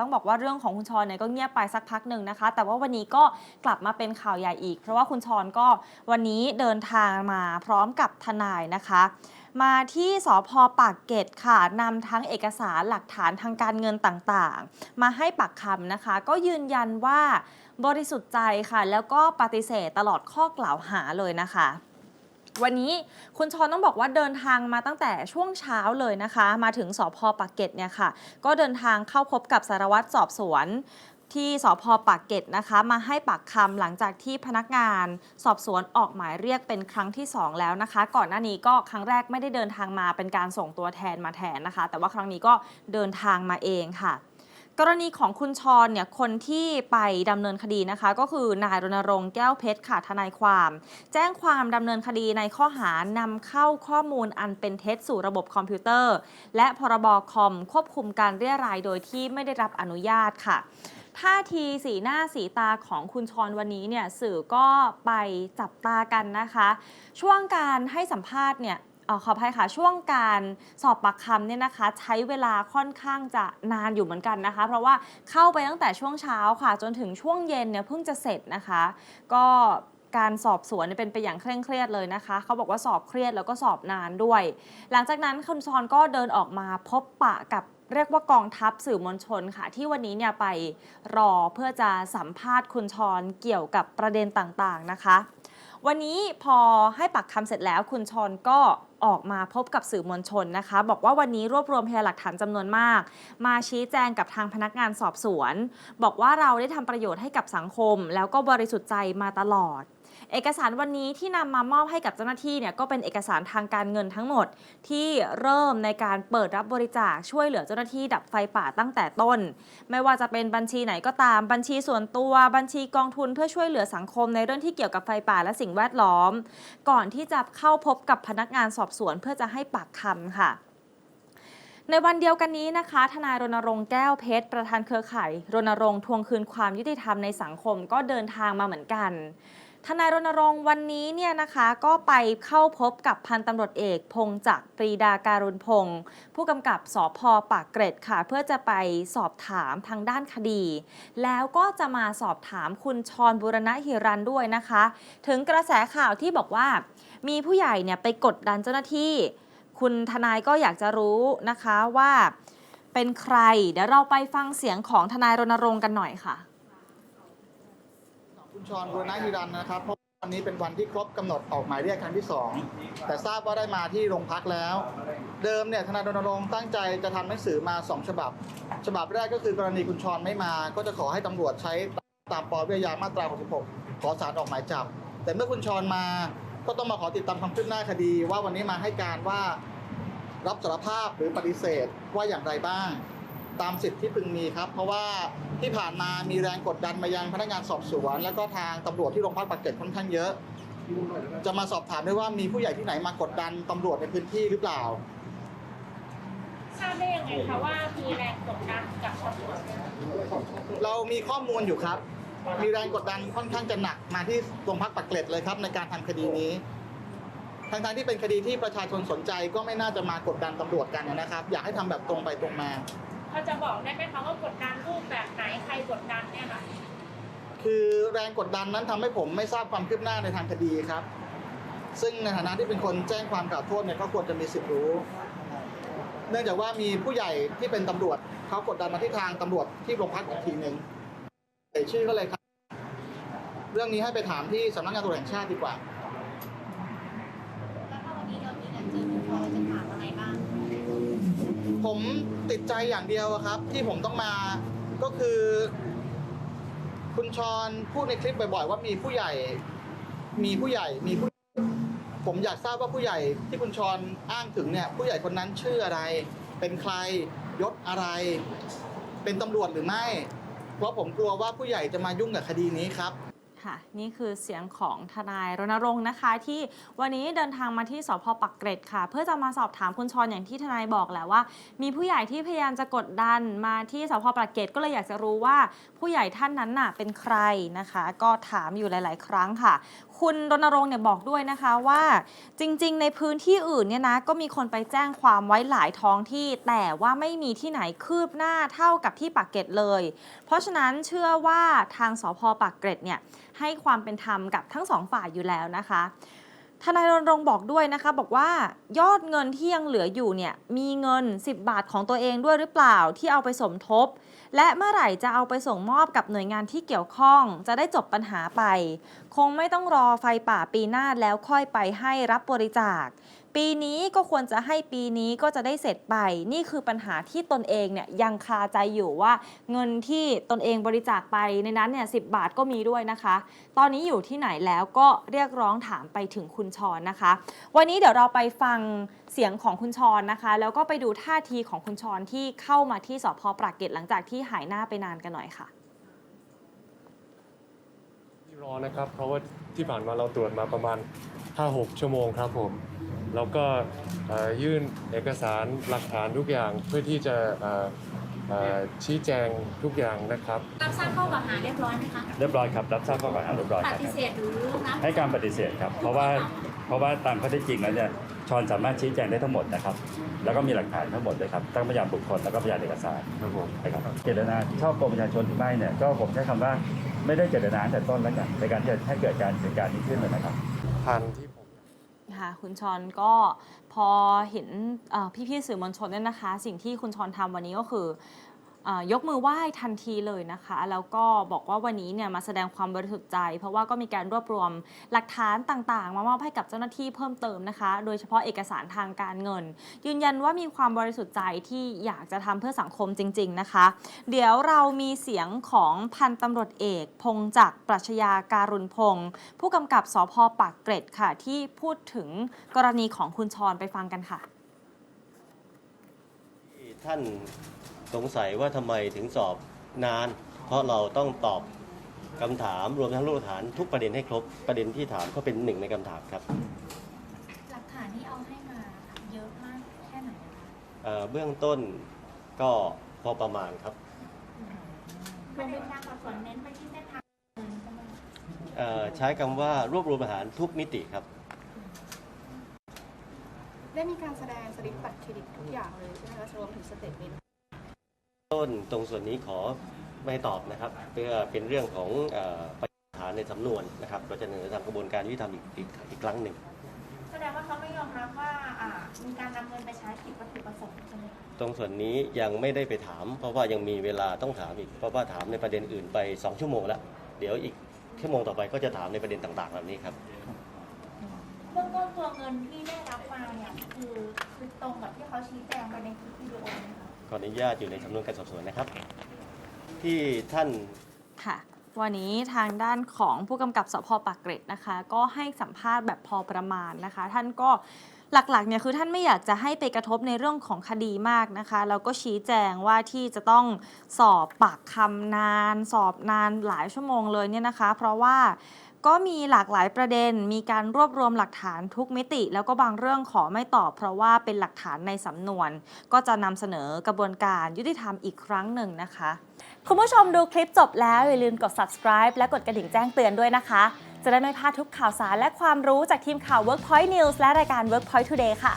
ต้องบอกว่าเรื่องของคุณชรเนี่ยก็เงียบไปสักพักหนึ่งนะคะ แต่ว่าวันนี้ก็กลับมาเป็นข่าวใหญ่อีก เพราะว่าคุณชรก็วันนี้เดินทางมาพร้อมกับทนายนะคะ มาที่สพปากเกร็ดค่ะนำทั้งเอกสารหลักฐานทางการเงินต่างๆ มาให้ปากคำนะคะ ก็ยืนยันว่าบริสุทธิ์ใจค่ะ แล้วก็ปฏิเสธตลอดข้อกล่าวหาเลยนะคะ วันนี้คุณชรต้องบอกว่าเดินทางมาตั้งแต่ช่วงเช้าเลยนะคะ มาถึงสพปากเกร็ดเนี่ยค่ะ ก็เดินทางเข้าพบกับสารวัตรสอบสวนที่สพปากเกร็ดนะคะ มาให้ปากคำหลังจากที่พนักงานสอบสวนออกหมายเรียกเป็นครั้งที่ 2 แล้วนะคะ ก่อนหน้านี้ก็ครั้งแรกไม่ได้เดินทางมาเป็นการส่งตัวแทนมาแทนนะคะ แต่ว่าครั้งนี้ก็เดินทางมาเองค่ะ กรณีของคุณชรเนี่ยคนที่ไปดำเนินคดีนะคะ ก็คือนายรณรงค์แก้วเพชรค่ะทนายความ แจ้งความดำเนินคดีในข้อหานำเข้าข้อมูลอันเป็นเท็จสู่ระบบคอมพิวเตอร์ และพรบคอมควบคุมการเรียรายโดยที่ไม่ได้รับอนุญาตค่ะท่าทีสีหน้าสีตาของคุณชรวันนี้เนี่ยสื่อก็ไปจับตากันนะคะ ช่วงการให้สัมภาษณ์เนี่ย เอ่อขออภัยค่ะช่วงการสอบปากคำเนี่ยนะคะ ใช้เวลาค่อนข้างจะนานอยู่เหมือนกันนะคะ เพราะว่าเข้าไปตั้งแต่ช่วงเช้าค่ะ จนถึงช่วงเย็นเนี่ยเพิ่งจะเสร็จนะคะ ก็การสอบสวนเนี่ยเป็นไปอย่างเคร่งเครียดเลยนะคะ เขาบอกว่าสอบเครียดแล้วก็สอบนานด้วย หลังจากนั้นคุณชรก็เดินออกมาพบปะกับเรียกว่ากองทัพสื่อมวลชนค่ะ ที่วันนี้เนี่ยไปรอเพื่อจะสัมภาษณ์คุณชรเกี่ยวกับประเด็นต่างๆนะคะ วันนี้พอให้ปักคำเสร็จแล้วคุณชอนก็ออกมาพบกับสื่อมวลชนนะคะ บอกว่าวันนี้รวบรวมพยานหลักฐานจำนวนมาก มาชี้แจงกับทางพนักงานสอบสวน บอกว่าเราได้ทำประโยชน์ให้กับสังคม แล้วก็บริสุทธิ์ใจมาตลอด เอกสารวันนี้ที่นำมามอบให้กับเจ้าหน้าที่เนี่ยก็เป็นเอกสารทางการเงินทั้งหมด ที่เริ่มในการเปิดรับบริจาคช่วยเหลือเจ้าหน้าที่ดับไฟป่าตั้งแต่ต้น ไม่ว่าจะเป็นบัญชีไหนก็ตามบัญชีส่วนตัวบัญชีกองทุนเพื่อช่วยเหลือสังคมในเรื่องที่เกี่ยวกับไฟป่าและสิ่งแวดล้อม ก่อนที่จะเข้าพบกับพนักงานสอบสวนเพื่อจะให้ปากคำค่ะในวันเดียวกันนี้นะคะ ทนายรณรงค์แก้วเพชร ประธานเครือข่ายรณรงค์ทวงคืนความยุติธรรมในสังคมก็เดินทางมาเหมือนกัน ทนายรณรงค์วันนี้เนี่ยนะคะก็ไปเข้าพบกับพันตำรวจเอก พงจักปรีดาการุณพงศ์ผู้กำกับสพปากเกร็ดค่ะ เพื่อจะไปสอบถามทางด้านคดี แล้วก็จะมาสอบถามคุณชรบุรณะหิรันด้วยนะคะ ถึงกระแสข่าวที่บอกว่า มีผู้ใหญ่เนี่ยไปกดดันเจ้าหน้าที่ คุณทนายก็อยากจะรู้นะคะว่าเป็นใคร เดี๋ยวเราไปฟังเสียงของทนายรณรงค์กันหน่อยค่ะ ชรบุรณะฮิรันนะครับเพราะวันนี้เป็นวันที่ครบกำหนดออกหมายเรียกครั้งที่สองแต่ทราบว่าได้มาที่โรงพักแล้ว เดิมเนี่ยทนายรณรงค์ตั้งใจจะทำหนังสือมาสองฉบับ ฉบับแรกก็คือกรณีคุณชรไม่มา ก็จะขอให้ตำรวจใช้ตามปวิทยามาตรา 66 ขอสารออกหมายจับ แต่เมื่อคุณชรมาก็ต้องมาขอติดตามความคืบหน้าคดี ว่าวันนี้มาให้การว่ารับสารภาพหรือปฏิเสธว่าอย่างไรบ้าง ตามสิทธิ์ที่พึงมีครับ เพราะว่าที่ผ่านมามีแรงกดดันมายังพนักงานสอบสวน แล้วก็ทางตำรวจที่โรงพักปากเกร็ดค่อนข้างเยอะ จะมาสอบถามด้วยว่ามีผู้ใหญ่ที่ไหนมากดดันตำรวจในพื้นที่หรือเปล่าทราบได้ยังไงคะว่ามีแรงกดดันจากตำรวจเรามีข้อมูลอยู่ครับ มีแรงกดดันค่อนข้างจะหนักมาที่โรงพักปากเกร็ดเลยครับ ในการทำคดีนี้ทั้งๆที่เป็นคดีที่ประชาชนสนใจก็ไม่น่าจะมากดดันตำรวจกันนะครับ อยากให้ทำแบบตรงไปตรงมา เขาจะบอกได้ไหมคะว่ากดดันรูปแบบไหนใครกดดันเนี่ยค่ะคือแรงกดดันนั้นทำให้ผมไม่ทราบความคืบหน้าในทางคดีครับ ซึ่งในฐานะที่เป็นคนแจ้งความกล่าวโทษเนี่ยก็ควรจะมีสิทธิ์รู้ เนื่องจากว่ามีผู้ใหญ่ที่เป็นตำรวจเขากดดันมาที่ทางตำรวจที่โรงพักอีกทีหนึ่งเอ่ยชื่อก็เลยครับ เรื่องนี้ให้ไปถามที่สำนักงานตำรวจแห่งชาติดีกว่า แล้วถ้าวันนี้เรามีการเจอคุณพ่อจะถามอะไรบ้าง ผมติดใจอย่างเดียวครับ ที่ผมต้องมาก็คือ คุณชรพูดในคลิปบ่อยๆ ว่ามีผู้ใหญ่ มีผู้ใหญ่มีผู้ ผมอยากทราบว่าผู้ใหญ่ที่คุณชรอ้างถึงเนี่ย ผู้ใหญ่คนนั้นชื่ออะไร เป็นใครยศอะไร เป็นตำรวจหรือไม่ เพราะผมกลัวว่าผู้ใหญ่จะมายุ่งกับคดีนี้ครับ ค่ะนี่คือเสียงของทนายรณรงค์นะคะ ที่วันนี้เดินทางมาที่สพปักเกร็ดค่ะ เพื่อจะมาสอบถามคุณชรอย่างที่ทนายบอกแหละว่า มีผู้ใหญ่ที่พยายามจะกดดันมาที่สพปักเกร็ดก็เลยอยากจะรู้ว่าผู้ใหญ่ท่านนั้นน่ะเป็นใครนะคะ ก็ถามอยู่หลาย ๆ ครั้งค่ะคุณรณรงค์เนี่ยบอกด้วยนะคะว่าจริง ๆ ในพื้นที่อื่นเนี่ยนะก็มีคนไปแจ้งความไว้หลายท้องที่ แต่ว่าไม่มีที่ไหนคืบหน้าเท่ากับที่ปากเกร็ดเลย เพราะฉะนั้นเชื่อว่าทางสพปากเกร็ดเนี่ยให้ความเป็นธรรมกับทั้งสองฝ่ายอยู่แล้วนะคะ ทนายรณรงค์บอกด้วยนะคะ บอกว่ายอดเงินที่ยังเหลืออยู่เนี่ยมีเงิน 10 บาทของตัวเองด้วยหรือเปล่าที่เอาไปสมทบ และเมื่อไหร่จะเอาไปส่งมอบกับหน่วยงานที่เกี่ยวข้อง จะได้จบปัญหาไป คงไม่ต้องรอไฟป่าปีหน้าแล้วค่อยไปให้รับบริจาค ปีนี้ก็ควรจะให้ปีนี้ก็จะได้เสร็จไป นี่คือปัญหาที่ตนเองเนี่ยยังคาใจอยู่ว่า เงินที่ตนเองบริจาคไปในนั้นเนี่ยสิบาทก็มีด้วยนะคะ ตอนนี้อยู่ที่ไหนแล้วก็เรียกร้องถามไปถึงคุณชรนนะคะ วันนี้เดี๋ยวเราไปฟังเสียงของคุณชรนนะคะ แล้วก็ไปดูท่าทีของคุณชรที่เข้ามาที่สพปรากเกร็ดหลังจากที่หายหน้าไปนานกันหน่อยค่ะรอนะครับ เพราะว่าที่ผ่านมาเราตรวจมาประมาณ 5-6 ชั่วโมงครับผม แล้วก็เอ่อยื่นเอกสารหลักฐานทุกอย่างเพื่อที่จะเอ่อเอ่อชี้แจงทุกอย่างนะครับ รับทราบข้อกล่าวหาเรียบร้อยไหมคะ เรียบร้อยครับ รับทราบข้อกล่าวหาเรียบร้อยปครับ ฏิเสธหรือรับให้การปฏิเสธครับ เพราะว่า เพราะว่าตามข้อเท็จจริงแล้วเนี่ยชอนสามารถชี้แจงได้ทั้งหมดนะครับ แล้วก็มีหลักฐานทั้งหมดเลยครับทั้งพยานบุคคลแล้วก็พยานเอกสารครับผมนะครับ เจตนาชอบโกงประชาชนหรือไม่เนี่ย ก็ผมใช้คำว่าไม่ได้เจตนาตั้งแต่ต้นแล้วกันในการที่จะให้เกิดการเหตุการณ์นี้ขึ้นนะครับทันที่ผม คะคุณชอนก็พอเห็นเอ่พี่ๆสื่อมวลชนเนี่ยนะคะ สิ่งที่คุณชอนทำวันนี้ก็คือ ยกมือไหว้ทันทีเลยนะคะ แล้วก็บอกว่าวันนี้เนี่ยมาแสดงความบริสุทธิ์ใจ เพราะว่าก็มีการรวบรวมหลักฐานต่างๆ มามอบให้กับเจ้าหน้าที่เพิ่มเติมนะคะ โดยเฉพาะเอกสารทางการเงิน ยืนยันว่ามีความบริสุทธิ์ใจที่อยากจะทำเพื่อสังคมจริง ๆนะคะ เดี๋ยวเรามีเสียงของพันตำรวจเอก พงจักปรัชญาการุณพงศ์ผู้กำกับสพปากเกร็ดค่ะ ที่พูดถึงกรณีของคุณชรไปฟังกันค่ะท่าน สงสัยว่าทำไมถึงสอบนาน เพราะเราต้องตอบคำถามรวมทั้งรูปฐานทุกประเด็นให้ครบประเด็นที่ถามก็เป็นหนึ่งในคำถามครับหลักฐานที่เอาให้มาเยอะมากแค่ไหนคะเอ่อเบื้องต้นก็พอประมาณครับ ประเด็นการสอบสวนเน้นไปที่เส้นทางเงินใช่ไหมคะเอ่อใช้คำว่ารวบรวมหลักฐานทุกมิติครับ ได้มีการแสดงสลิปบัตรเครดิตทุกอย่างเลยใช่ไหมคะรวมถึงสเตทเมนต์ ต้นตรงส่วนนี้ขอไม่ตอบนะครับ เพื่อเป็นเรื่องของเอ่อปัญหาในสำนวนนะครับเราจะเสนอทางกระบวนการยุติธรรมอีกอีกอีกครั้งหนึ่งแสดงว่าเขาไม่ยอมรับว่าอ่ามีการนำเงินไปใช้ผิดวัตถุประสงค์ใช่ไหมคะตรงส่วนนี้ยังไม่ได้ไปถาม เพราะว่ายังมีเวลาต้องถามอีก เพราะว่าถามในประเด็นอื่นไป 2 ชั่วโมงแล้ว เดี๋ยวอีกชั่วโมงต่อไปก็จะถามในประเด็นต่างๆเหล่านี้ครับเบื้องต้นตัวเงินที่ได้รับมาเนี่ยคือคือตรงกับที่เขาชี้แจงไปในคลิปวิดีโอไหมคะ ขออนุญาตอยู่ในสำนวนการสอบสวนนะครับ ที่ท่านค่ะ วันนี้ทางด้านของผู้กำกับสพปากเกร็ดนะคะ ก็ให้สัมภาษณ์แบบพอประมาณนะคะ ท่านก็หลักๆเนี่ยคือท่านไม่อยากจะให้ไปกระทบในเรื่องของคดีมากนะคะแล้วก็ชี้แจงว่าที่จะต้องสอบปากคำนาน สอบนานหลายชั่วโมงเลยเนี่ยนะคะ เพราะว่า ก็มีหลากหลายประเด็น มีการรวบรวมหลักฐานทุกมิติ แล้วก็บางเรื่องขอไม่ตอบ เพราะว่าเป็นหลักฐานในสำนวน ก็จะนำเสนอกระบวนการยุติธรรมอีกครั้งหนึ่งนะคะ คุณผู้ชมดูคลิปจบแล้ว อย่าลืมกด subscribe และกดกระดิ่งแจ้งเตือนด้วยนะคะ จะได้ไม่พลาดทุกข่าวสารและความรู้จากทีมข่าว Workpoint News และรายการ Workpoint Today ค่ะ